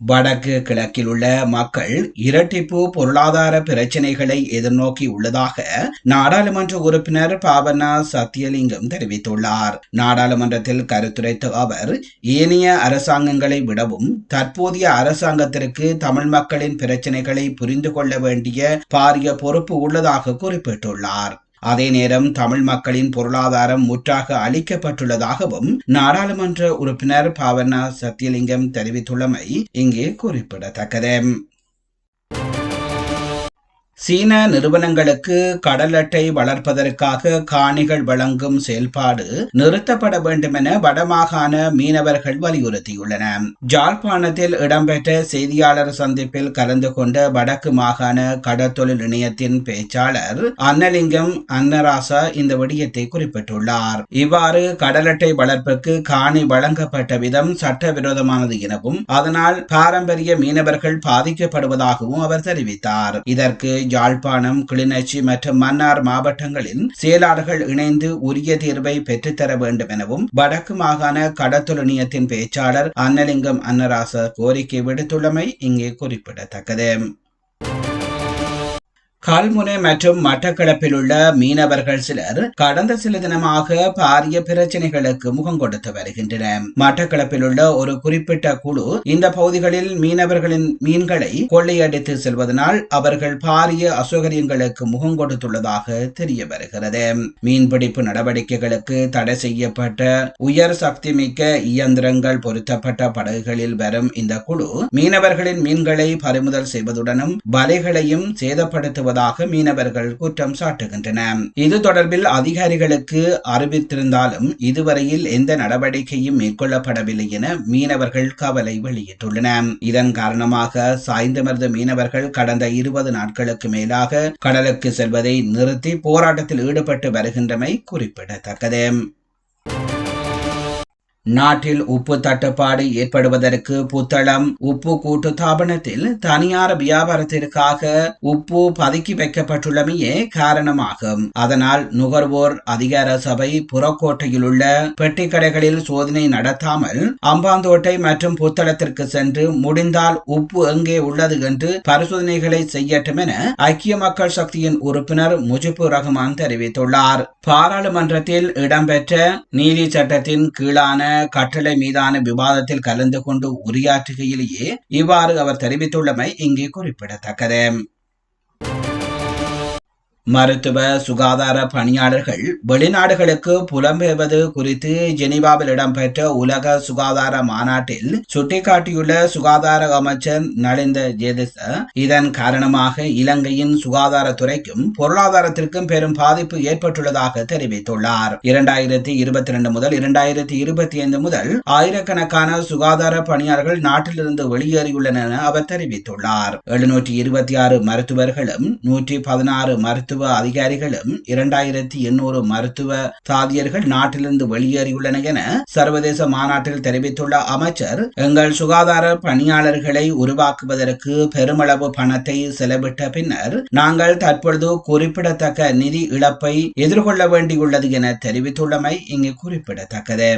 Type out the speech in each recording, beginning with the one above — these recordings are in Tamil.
வடக்கு கிழக்கில் உள்ள மக்கள் இரட்டிப்பு பொருளாதார பிரச்சினைகளை எதிர்நோக்கி உள்ளதாக நாடாளுமன்ற உறுப்பினர் பாவனா சத்தியலிங்கம் தெரிவித்துள்ளார். நாடாளுமன்றத்தில் கருத்துரைத்த அவர் ஏனைய அரசாங்கங்களை விடவும் தற்போதைய அரசாங்கத்திற்கு தமிழ் மக்களின் பிரச்சினைகளை புரிந்து கொள்ள வேண்டிய பாரிய பொறுப்பு உள்ளதாக குறிப்பிட்டுள்ளார். அதே நேரம் தமிழ் மக்களின் பொருளாதாரம் முற்றாக அளிக்கப்பட்டுள்ளதாகவும் நாடாளுமன்ற உறுப்பினர் பாவனா சத்தியலிங்கம் தெரிவித்துள்ளமை இங்கே குறிப்பிடத்தக்கது. சீன நிறுவனங்களுக்கு கடல் அட்டை வளர்ப்பதற்காக காணிகள் வழங்கும் செயல்பாடு நிறுத்தப்பட வேண்டுமென வடமாகாண மீனவர்கள் வலியுறுத்தியுள்ளனர் ஜாழ்ப்பாணத்தில் இடம்பெற்ற செய்தியாளர் சந்திப்பில் கலந்து கொண்ட வடக்கு மாகாண கடற்தொழில் இணையத்தின் பேச்சாளர் அன்னலிங்கம் அன்னராசா இந்த விடயத்தை குறிப்பிட்டுள்ளார். இவ்வாறு கடல் அட்டை வளர்ப்புக்கு காணி வழங்கப்பட்ட விதம் சட்டவிரோதமானது எனவும் அதனால் பாரம்பரிய மீனவர்கள் பாதிக்கப்படுவதாகவும் அவர் தெரிவித்தார். இதற்கு யாழ்ப்பாணம் கிளிநொச்சி மற்றும் மன்னார் மாவட்டங்களின் செயலாளர்கள் இணைந்து உரிய தீர்வை பெற்றுத்தர வேண்டும் எனவும் வடக்கு மாகாண கடத்தொழியத்தின் பேச்சாளர் அன்னலிங்கம் அன்னராச கோரிக்கை விடுத்துள்ளமை இங்கே குறிப்பிடத்தக்கது. கால்முனை மற்றும் மட்டக்களப்பில் உள்ள மீனவர்கள் சிலர் கடந்த சில தினமாக பாரிய பிரச்சனைகளுக்கு முகம் கொடுத்து வருகின்றனர். மட்டக்களப்பில் உள்ள ஒரு குறிப்பிட்ட குழு இந்த பகுதிகளில் மீனவர்களின் மீன்களை கொள்ளையடித்து செல்வதனால் அவர்கள் பாரிய அசௌகரியங்களுக்கு முகம் கொடுத்துள்ளதாக தெரிய வருகிறது. மீன்பிடிப்பு நடவடிக்கைகளுக்கு தடை செய்யப்பட்ட உயர் சக்தி மிக்க இயந்திரங்கள் பொருத்தப்பட்ட படகுகளில் வரும் இந்த குழு மீனவர்களின் மீன்களை பறிமுதல் செய்வதுடனும் வலைகளையும் சேதப்படுத்துவது வருவதாக மீனவர்கள் குற்றம் சாட்டுகின்றனர் இது தொடர்பில் அதிகாரிகளுக்கு அறிவித்திருந்தாலும் இதுவரையில் எந்த நடவடிக்கையும் மேற்கொள்ளப்படவில்லை என மீனவர்கள் கவலை வெளியிட்டுள்ளனர் இதன் காரணமாக சாய்ந்தமர்ந்த மீனவர்கள் கடந்த இருபது நாட்களுக்கு மேலாக கடலுக்கு செல்வதை நிறுத்தி போராட்டத்தில் ஈடுபட்டு வருகின்றமை குறிப்பிடத்தக்கது. நாட்டில் உப்பு தட்டுப்பாடு ஏற்படுவதற்கு புத்தளம் உப்பு கூட்டு தாபனத்தில் தனியார் வியாபாரத்திற்காக உப்பு பதுக்கி வைக்கப்பட்டுள்ளமையே காரணமாகும். அதனால் நுகர்வோர் அதிகார சபை புறக்கோட்டையில் உள்ள பெட்டி கடைகளில் சோதனை நடத்தாமல் அம்பாந்தோட்டை மற்றும் புத்தளத்திற்கு சென்று முடிந்தால் உப்பு எங்கே உள்ளது என்று பரிசோதனைகளை செய்யட்டும் என ஐக்கிய மக்கள் சக்தியின் உறுப்பினர் முஜிபுர் ரஹ்மான் தெரிவித்துள்ளார். பாராளுமன்றத்தில் இடம்பெற்ற நீதி சட்டத்தின் கீழான கட்டளை மீதான விவாதத்தில் கலந்து கொண்டு உரையாற்றுகையிலேயே இவ்வாறு அவர் தெரிவித்துள்ளமை இங்கே குறிப்பிடத்தக்கது. மருத்துவ சுகாதார பணியாளர்கள் வெளிநாடுகளுக்கு புலம்பெயர்வது குறித்து ஜெனீவாவில் இடம்பெற்ற உலக சுகாதார மாநாட்டில் சுட்டிக்காட்டியுள்ள சுகாதார அமைச்சர் நலிந்த ஜேதிச இதன் காரணமாக இலங்கையின் சுகாதாரத்துறைக்கும் பொருளாதாரத்திற்கும் பெரும் பாதிப்பு ஏற்பட்டுள்ளதாக தெரிவித்துள்ளார். இரண்டாயிரத்தி இருபத்தி ரெண்டு முதல் இரண்டாயிரத்தி இருபத்தி ஐந்து முதல் ஆயிரக்கணக்கான சுகாதார பணியாளர்கள் நாட்டிலிருந்து வெளியேறியுள்ளனர் என அவர் தெரிவித்துள்ளார். எழுநூற்றி இருபத்தி ஆறு மருத்துவர்களும் நூற்றி பதினாறு மருத்துவ மருத்துவ அதிகாரிகளும் இரண்டாயிரத்தி எண்ணூறு மருத்துவ தாதியர்கள் நாட்டிலிருந்து வெளியேறியுள்ளனர் என சர்வதேச மாநாட்டில் தெரிவித்துள்ள அமைச்சர் எங்கள் சுகாதார பணியாளர்களை உருவாக்குவதற்கு பெருமளவு பணத்தை செலவிட்ட பின்னர் நாங்கள் தற்பொழுது குறிப்பிடத்தக்க நிதி இழப்பை எதிர்கொள்ள வேண்டியுள்ளது என தெரிவித்துள்ளமை இங்கு குறிப்பிடத்தக்கது.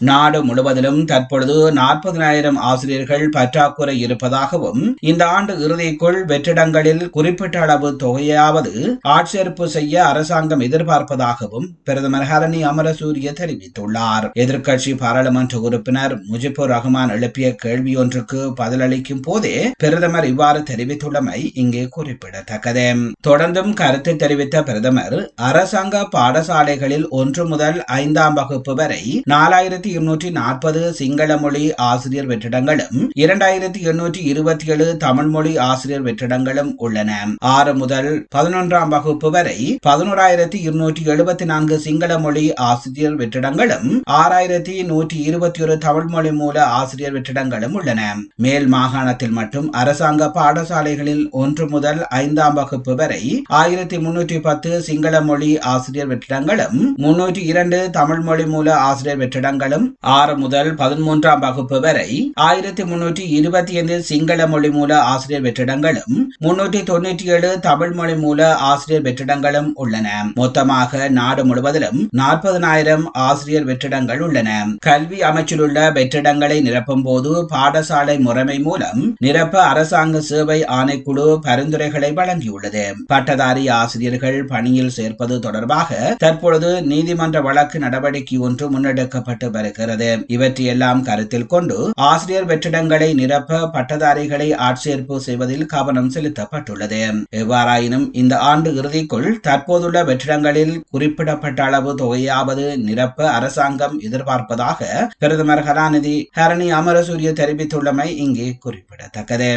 நாடு முழுவதிலும் தற்பொழுது நாற்பதனாயிரம் ஆசிரியர்கள் பற்றாக்குறை இருப்பதாகவும் இந்த ஆண்டு இறுதிக்குள் வெற்றிடங்களில் குறிப்பிட்ட அளவு தொகையாவது ஆட்சேர்ப்பு செய்ய அரசாங்கம் எதிர்பார்ப்பதாகவும் பிரதமர் ஹரணி அமரசூரிய தெரிவித்துள்ளார். எதிர்க்கட்சி பாராளுமன்ற உறுப்பினர் முஜிபுர் ரஹ்மான் எழுப்பிய கேள்வி ஒன்றுக்கு பதிலளிக்கும் போதே பிரதமர் இவ்வாறு தெரிவித்துள்ளமை இங்கே குறிப்பிடத்தக்கது. தொடர்ந்தும் கருத்து தெரிவித்த பிரதமர் அரசாங்க பாடசாலைகளில் ஒன்று முதல் ஐந்தாம் வகுப்பு வரை நாலாயிரத்தி எண்ணூற்றி நாற்பது சிங்கள மொழி ஆசிரியர் வெற்றிடங்களும் இரண்டாயிரத்தி எண்ணூற்றி இருபத்தி ஏழு தமிழ் மொழி ஆசிரியர் வெற்றிடங்களும் உள்ளன. ஆறு முதல் பதினொன்றாம் வகுப்பு வரை பதினோராயிரத்தி இருநூற்றி எழுபத்தி நான்கு சிங்கள மொழி ஆசிரியர் வெற்றிடங்களும் ஆறாயிரத்தி நூற்றி இருபத்தி ஒரு தமிழ் மொழி மூல ஆசிரியர் வெற்றிடங்களும் உள்ளன. மேல் மாகாணத்தில் மட்டும் அரசாங்க பாடசாலைகளில் ஒன்று முதல் ஐந்தாம் வகுப்பு வரை ஆயிரத்தி முன்னூற்றி பத்து சிங்கள மொழி ஆசிரியர் வெற்றிடங்களும் முன்னூற்றி இரண்டு தமிழ் மொழி மூல ஆசிரியர் வெற்றிடங்களும் மாதம் ஆறு முதல் பதிமூன்றாம் வகுப்பு வரை ஆயிரத்தி முன்னூற்றி இருபத்தி ஐந்து சிங்கள மொழி மூல ஆசிரியர் வெற்றிடங்களும் முன்னூற்றி தொன்னூற்றி ஏழு தமிழ் மொழி மூல ஆசிரியர் வெற்றிடங்களும் உள்ளன. மொத்தமாக நாடு முழுவதிலும் நாற்பதனாயிரம் ஆசிரியர் வெற்றிடங்கள் உள்ளன. கல்வி அமைச்சில் உள்ள வெற்றிடங்களை நிரப்பும் போது பாடசாலை முறைமை மூலம் நிரப்ப அரசாங்க சேவை ஆணைக்குழு பரிந்துரைகளை வழங்கியுள்ளது. பட்டதாரி ஆசிரியர்கள் பணியில் சேர்ப்பது தொடர்பாக தற்பொழுது நீதிமன்ற வழக்கு நடவடிக்கை ஒன்று முன்னெடுக்கப்பட்டு வருகிறது இவற்றையெல்லாம் கருத்தில் கொண்டு ஆசிரியர் வெற்றிடங்களை நிரப்ப பட்டதாரிகளை ஆட்சேர்ப்பு செய்வதில் கவனம் செலுத்தப்பட்டுள்ளது. எவ்வாறாயினும் இந்த ஆண்டு இறுதிக்குள் தற்போதுள்ள வெற்றிடங்களில் குறிப்பிடப்பட்ட அளவு தொகையாவது நிரப்ப அரசாங்கம் எதிர்பார்ப்பதாக பிரதமர் கலாநிதி ஹரணி அமரசூரிய தெரிவித்துள்ளமை இங்கே குறிப்பிடத்தக்கது.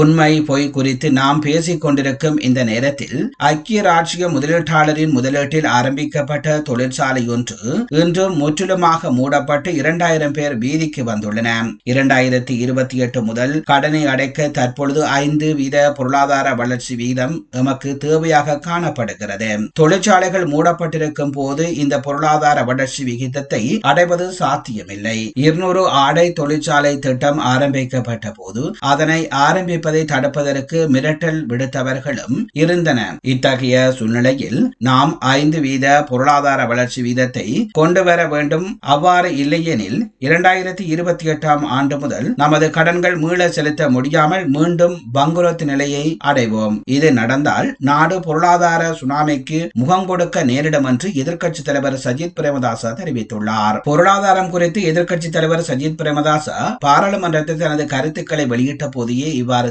உண்மை பொய் குறித்து நாம் பேசிக் கொண்டிருக்கும் இந்த நேரத்தில் ஐக்கிய ராஜ்ய முதலீட்டாளரின் முதலீட்டில் ஆரம்பிக்கப்பட்ட தொழிற்சாலை ஒன்று இன்றும் முற்றிலுமாக மூடப்பட்டு இரண்டாயிரம் பேர் வீதிக்கு வந்துள்ளன. இரண்டாயிரத்தி இருபத்தி எட்டு முதல் கடனை அடைக்க தற்பொழுது ஐந்து வீத பொருளாதார வளர்ச்சி வீதம் எமக்கு தேவையாக காணப்படுகிறது. தொழிற்சாலைகள் மூடப்பட்டிருக்கும் போது இந்த பொருளாதார வளர்ச்சி விகிதத்தை அடைவது சாத்தியமில்லை. இருநூறு ஆடை தொழிற்சாலை திட்டம் ஆரம்பிக்கப்பட்ட போது அதனை ஆரம்பி ஆரம்பிப்பதை தடுப்பதற்கு மிரட்டல் விடுத்தவர்களும் இருந்தனர் இத்தகைய சூழ்நிலையில் நாம் ஐந்து வீத பொருளாதார வளர்ச்சி வீதத்தை கொண்டு வர வேண்டும். அவ்வாறு இல்லையெனில் இரண்டாயிரத்தி இருபத்தி எட்டாம் ஆண்டு முதல் நமது கடன்கள் மீள செலுத்த முடியாமல் மீண்டும் பங்குரத்து நிலையை அடைவோம். இது நடந்தால் நாடு பொருளாதார சுனாமிக்கு முகம் கொடுக்க நேரிடும் என்று எதிர்க்கட்சி தலைவர் சஜித் பிரேமதாசா தெரிவித்துள்ளார். பொருளாதாரம் குறித்து எதிர்க்கட்சி தலைவர் சஜித் பிரேமதாசா பாராளுமன்றத்தில் தனது கருத்துக்களை வெளியிட்ட போதே இவ்வாறு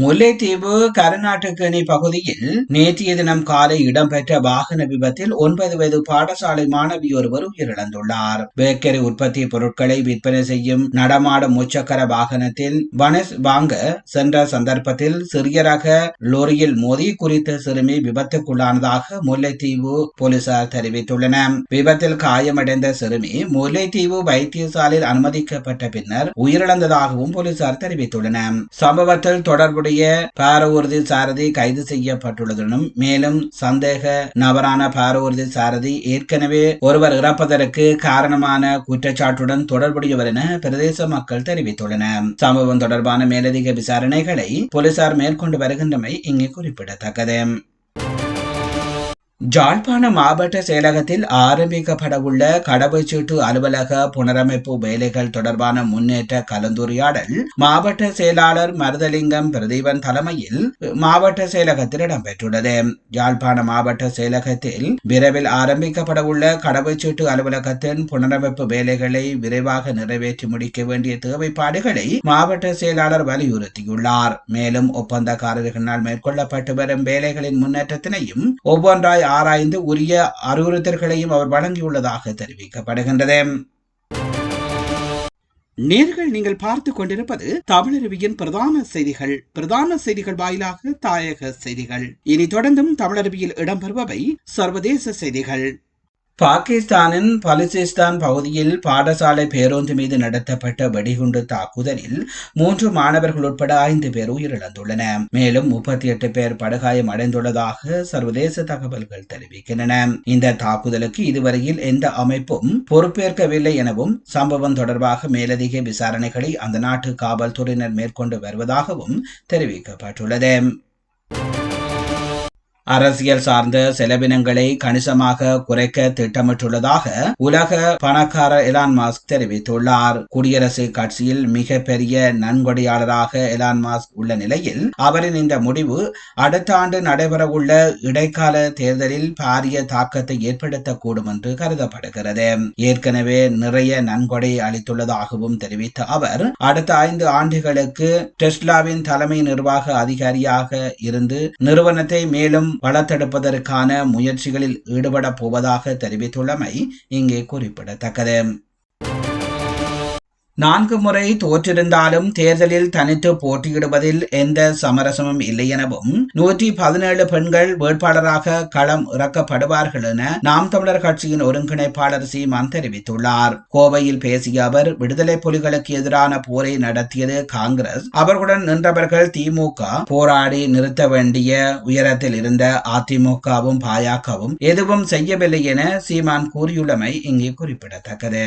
முல்லைத்தீவு கருநாட்டுக்கணி பகுதியில் நேற்றைய தினம் காலை இடம்பெற்ற வாகன விபத்தில் ஒன்பது வயது பாடசாலை மாணவி ஒருவர் உயிரிழந்துள்ளார். பேக்கரி உற்பத்தி பொருட்களை விற்பனை செய்யும் நடமாடும் முச்சக்கர வாகனத்தில் வனஸ் வாங்க சென்ற சந்தர்ப்பத்தில் சிறிய ரக லோரியில் மோதி குறித்த சிறுமி விபத்துக்குள்ளானதாக முல்லைத்தீவு போலீசார் தெரிவித்துள்ளனர். விபத்தில் காயமடைந்த சிறுமி முல்லைத்தீவு வைத்தியசாலையில் அனுமதிக்கப்பட்ட பின்னர் உயிரிழந்ததாகவும் போலீசார் தெரிவித்துள்ளனர். சம்பவத்தில் தொடர்புடைய தொடர்புடைய பாரவூர்தி சாரதி கைது செய்யப்பட்டுள்ளதுடன் மேலும் சந்தேக நபரான பாரவூர்தி சாரதி ஏற்கனவே ஒருவர் இறப்பதற்கு காரணமான குற்றச்சாட்டுடன் தொடர்புடையவர் என பிரதேச மக்கள் தெரிவித்துள்ளனர். சம்பவம் தொடர்பான மேலதிக விசாரணைகளை போலீசார் மேற்கொண்டு வருகின்றமை இங்கே குறிப்பிடத்தக்கது. ஜாழ்ப்பாண மாவட்ட செயலகத்தில் ஆரம்பிக்கப்படவுள்ள கடவுச்சீட்டு அலுவலக புனரமைப்பு வேலைகள் தொடர்பான முன்னேற்ற கலந்துரையாடல் மாவட்ட செயலாளர் மருதலிங்கம் பிரதீபன் தலைமையில் மாவட்ட செயலகத்தில் இடம்பெற்றுள்ளது. யாழ்ப்பாண மாவட்ட செயலகத்தில் விரைவில் ஆரம்பிக்கப்படவுள்ள கடவுச்சீட்டு அலுவலகத்தின் புனரமைப்பு வேலைகளை விரைவாக நிறைவேற்றி முடிக்க வேண்டிய தேவைப்பாடுகளை மாவட்ட செயலாளர் வலியுறுத்தியுள்ளார். மேலும் ஒப்பந்தக்காரர்களால் மேற்கொள்ளப்பட்டு வரும் வேலைகளின் முன்னேற்றத்தினையும் ஒவ்வொன்றாய் ஆராய்ந்து உரிய அறிவுறுத்தல்களையும் அவர் வழங்கியுள்ளதாக தெரிவிக்கப்படுகின்றது. நேர்கள் நீங்கள் பார்த்து கொண்டிருப்பது தமிழருவியின் பிரதான செய்திகள். பிரதான செய்திகள் வாயிலாக தாயக செய்திகள். இனி தொடர்ந்தும் தமிழருவியில் இடம்பெறுபவை சர்வதேச செய்திகள். பாகிஸ்தானின் பலுசிஸ்தான் பகுதியில் பாடசாலை பேருந்து மீது நடத்தப்பட்ட வெடிகுண்டு தாக்குதலில் மூன்று மாணவர்கள் உட்பட ஐந்து பேர் உயிரிழந்துள்ளன. மேலும் முப்பத்தி எட்டு பேர் படுகாயம் அடைந்துள்ளதாக சர்வதேச தகவல்கள் தெரிவிக்கின்றன. இந்த தாக்குதலுக்கு இதுவரையில் எந்த அமைப்பும் பொறுப்பேற்கவில்லை எனவும் சம்பவம் தொடர்பாக மேலதிக விசாரணைகளை அந்த நாட்டு காவல்துறையினர் மேற்கொண்டு வருவதாகவும் தெரிவிக்கப்பட்டுள்ளது. அரசியல் சார்ந்த செலவினங்களை கணிசமாக குறைக்க திட்டமிட்டுள்ளதாக உலக பணக்கார எலான் மாஸ்க் தெரிவித்துள்ளார். குடியரசு கட்சியில் மிக பெரிய நன்கொடையாளராக எலான் மாஸ்க் உள்ள நிலையில் அவரின் இந்த முடிவு அடுத்த ஆண்டு நடைபெறவுள்ள இடைக்கால தேர்தலில் பாரிய தாக்கத்தை ஏற்படுத்தக்கூடும் என்று கருதப்படுகிறது. ஏற்கனவே நிறைய நன்கொடை அளித்துள்ளதாகவும் தெரிவித்த அவர் அடுத்த ஐந்து ஆண்டுகளுக்கு டெஸ்லாவின் தலைமை நிர்வாக அதிகாரியாக இருந்து நிறுவனத்தை மேலும் வளர்த்தெடுப்பதற்கான முயற்சிகளில் ஈடுபடப் போவதாக தெரிவித்துள்ளமை இங்கே குறிப்பிடத்தக்கது. நான்கு முறை தோற்றிருந்தாலும் தேர்தலில் தனித்து போட்டியிடுவதில் எந்த சமரசமும் இல்லை எனவும் நூற்றி பதினேழு பெண்கள் வேட்பாளராக களம் இறக்கப்படுவார்கள் என நாம் தமிழர் கட்சியின் ஒருங்கிணைப்பாளர் சீமான் தெரிவித்துள்ளார். கோவையில் பேசிய அவர் விடுதலை புலிகளுக்கு எதிரான போரை நடத்தியது காங்கிரஸ். அவர்களுடன் நின்றவர்கள் திமுக. போராடி நிறுத்த வேண்டிய உயரத்தில் இருந்த அதிமுகவும் பாஜகவும் எதுவும் செய்யவில்லை என சீமான் கூறியுள்ளமை இங்கே குறிப்பிடத்தக்கது.